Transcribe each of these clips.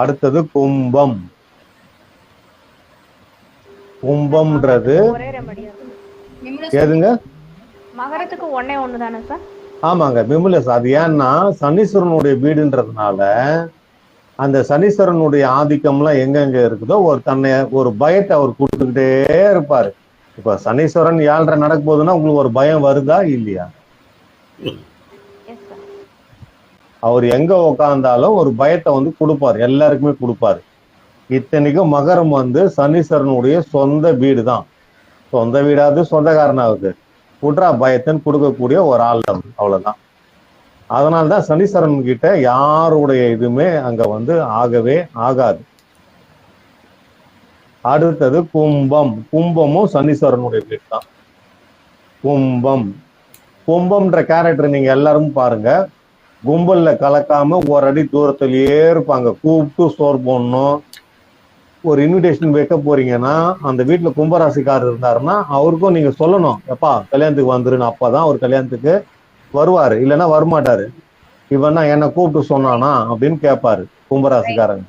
அடுத்தது கும்பம். கும்பம்ன்றது எதுங்க மகரத்துக்கு ஒண்ணே ஒண்ணு தானே சார்? ஆமாங்க விமுலஸ் அது ஏன்னா சனீஸ்வரனுடைய வீடுன்றதுனால அந்த சனீஸ்வரனுடைய ஆதிக்கம்லாம் எங்கெங்க இருக்குதோ ஒரு தன்னை ஒரு பயத்தை அவர் கொடுத்துக்கிட்டே இருப்பாரு. இப்ப சனீஸ்வரன் ஏழ்ரை நடக்க போகுதுன்னா உங்களுக்கு ஒரு பயம் வருதா இல்லையா? அவர் எங்க உக்காந்தாலும் ஒரு பயத்தை வந்து கொடுப்பாரு. எல்லாருக்குமே கொடுப்பாரு. இத்தனைக்கும் மகரம் வந்து சனீஸ்வரனுடைய சொந்த வீடு தான் சொந்த வீடாவது சொந்தக்காரனாவது. குட்ரா பயத்தைன்னு கொடுக்கக்கூடிய ஒரு ஆள் அவ்வளவுதான். அதனால்தான் சனீஸ்வரன் கிட்ட யாருடைய இதுவுமே அங்க வந்து ஆகவே ஆகாது. அடுத்தது கும்பம். கும்பமும் சனீஸ்வரனுடைய வீடு தான் கும்பம். கும்பம்ன்ற கேரக்டர் நீங்க எல்லாரும் பாருங்க. கும்பல்ல கலக்காம ஒரு அடி தூரத்திலேயே இருப்பாங்க. கூப்பிட்டு சோறு போடணும். ஒரு இன்விடேஷன் வைக்க போறீங்கன்னா அந்த வீட்டுல கும்பராசிக்காரர் இருந்தாருன்னா அவருக்கும் நீங்க சொல்லணும். எப்பா கல்யாணத்துக்கு வந்துருன்னு. அப்பதான் அவர் கல்யாணத்துக்கு வருவாரு. இல்லைன்னா வரமாட்டாரு. இவன்னா என்ன கூப்பிட்டு சொன்னானா அப்படின்னு கேட்பாரு கும்பராசிக்காரங்க.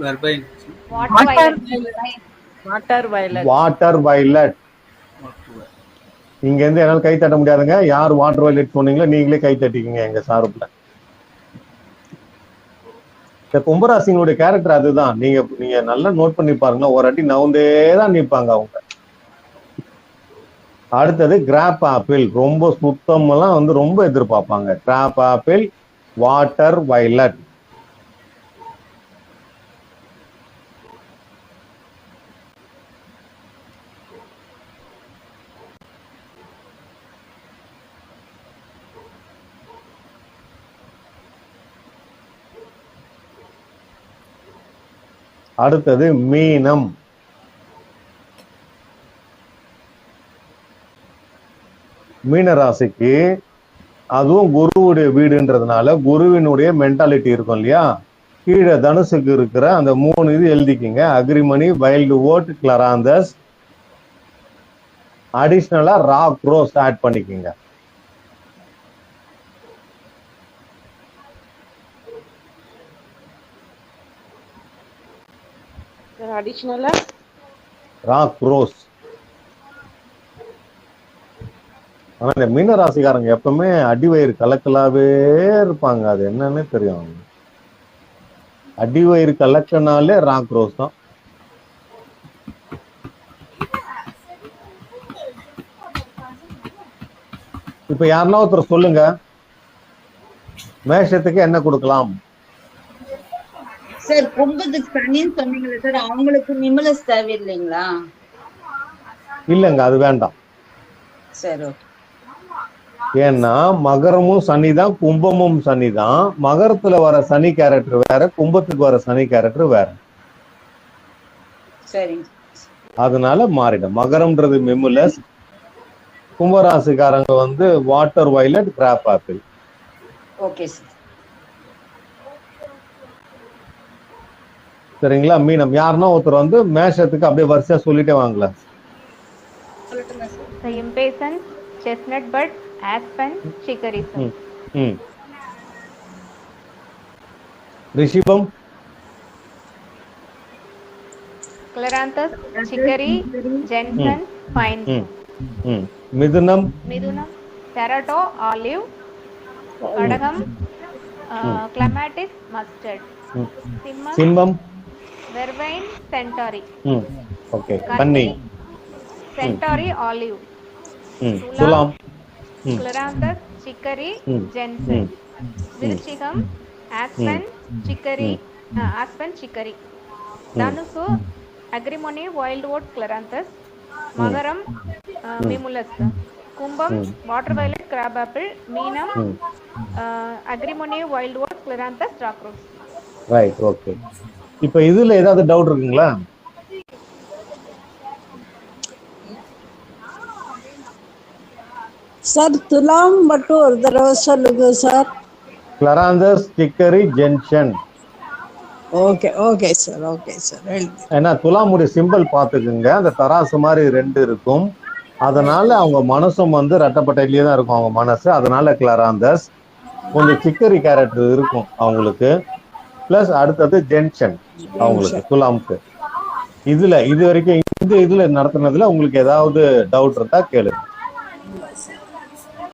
Vervain. Water water violet water violet இங்க இருந்து என்னால கை தட்ட முடியாதுங்க. யார் வாட்டர் வயலட் சொன்னீங்களோ நீங்களே கை தட்டிக்கீங்க எங்க சார்பில். இந்த கும்பராசிங்களுடைய கேரக்டர் அதுதான். நீங்க நீங்க நல்லா நோட் பண்ணி பாருங்க ஒரு அடி நவுந்தே தான் நிற்பாங்க அவங்க. அடுத்தது கிராப் ஆப்பிள் ரொம்ப சுத்தமெல்லாம் வந்து ரொம்ப எதிர்பார்ப்பாங்க. கிராப் ஆப்பிள் வாட்டர் வயலட் அடுத்தது மீனம். மீனராசிக்கு அதுவும் குருவுடைய வீடுன்றதுனால குருவினுடைய மென்டாலிட்டி இருக்கும் இல்லையா? கீழே தனுசுக்கு இருக்கிற அந்த மூணு இது எழுதிக்கிங்க. Agrimony wild oat scleranthus. அடிஷ்னலா rock rose add பண்ணிக்கிங்க. சார் அடிஷ்னலா ராக் ரோஸ். ஆனா இந்த மீன ராசிக்காரங்க எப்பவுமே அடிவயிறு கலக்கலாவே இருப்பாங்க. அது என்னன்னு தெரியும். அடிவயிறு கலக்கனாலே ராக் ரோஸ் தான். இப்ப யாருன்னா ஒருத்தர் சொல்லுங்க. மேஷத்துக்கு என்ன கொடுக்கலாம்? சார் கும்பத்துக்கு சனின்னு சொன்னீங்களே சார் அவங்களுக்கு நிமலஸ் தேவையில்லைங்களா? இல்லைங்க அது வேண்டாம். சரி ஏன்னா மகரமும் சனி தான் கும்பமும் சனி தான் மகரத்துல வர சனி கேரக்டர் வேற கும்பத்துக்கு வர சனி கேரக்டர் வேற. அதனால மாறிடும். மகரம்ன்றது மெமுலஸ் கும்பராசிக்காரங்க வந்து water violet crab apple okay sir. சரிங்களா மீனம் யாருன்னா ஒருத்தர் வந்து மேஷத்துக்கு அப்படியே வரிசையா சொல்லிட்டே impatience, chestnut bud, aspen, chicory. sir. ம் ரிஷிபம் jensen, pine. ம் ம் மிதுனம் Midunam, Terato, olive, Kadagam, uh, Clematis, mustard. ம். Simmam, சிம்மம் వెర్వైన్ సెంటారీ ఓకే బన్నీ సెంటారీ ఆలివ్ సులాం క్లరాంతస్ చిక్కరీ జెన్సన్ విరుచికం ఆస్పెన్ చిక్కరీ ఆస్పెన్ చిక్కరీ ధనుసు అగ్రిమోని వైల్డ్ ఓట్ క్లరాంతస్ మగరం మిములస్ కుంభం వాటర్ వైలెట్ క్రాబ్ ఆపిల్ మీనం agrimony wild oat scleranthus rock rose right okay இப்போ இதுல ஏதாவது டவுட் இருக்குங்களா? சார் துலாம் மட்டும் ஒரு தடவை சொல்லுங்க sir. Scleranthus chicory gentian okay okay sir okay sir ஏன்னா துலாமுடைய சிம்பிள் பார்த்துக்குங்க. அந்த தராசு மாதிரி ரெண்டு இருக்கும். அதனால அவங்க மனசும் வந்து ரெட்டப்பட்டையிலேயே தான் இருக்கும் அவங்க மனசு. அதனால கிளராந்தஸ் கொஞ்சம் சிக்கரி கேரக்டர் இருக்கும் அவங்களுக்கு. பிளஸ் அடுத்தது ஜென்ஷன் அவங்களுக்கு குலாம்க்கு இதுல இது வரைக்கும் இந்த இதுல நடத்துனதுல உங்களுக்கு ஏதாவது டவுட் இருந்தா கேளுங்க.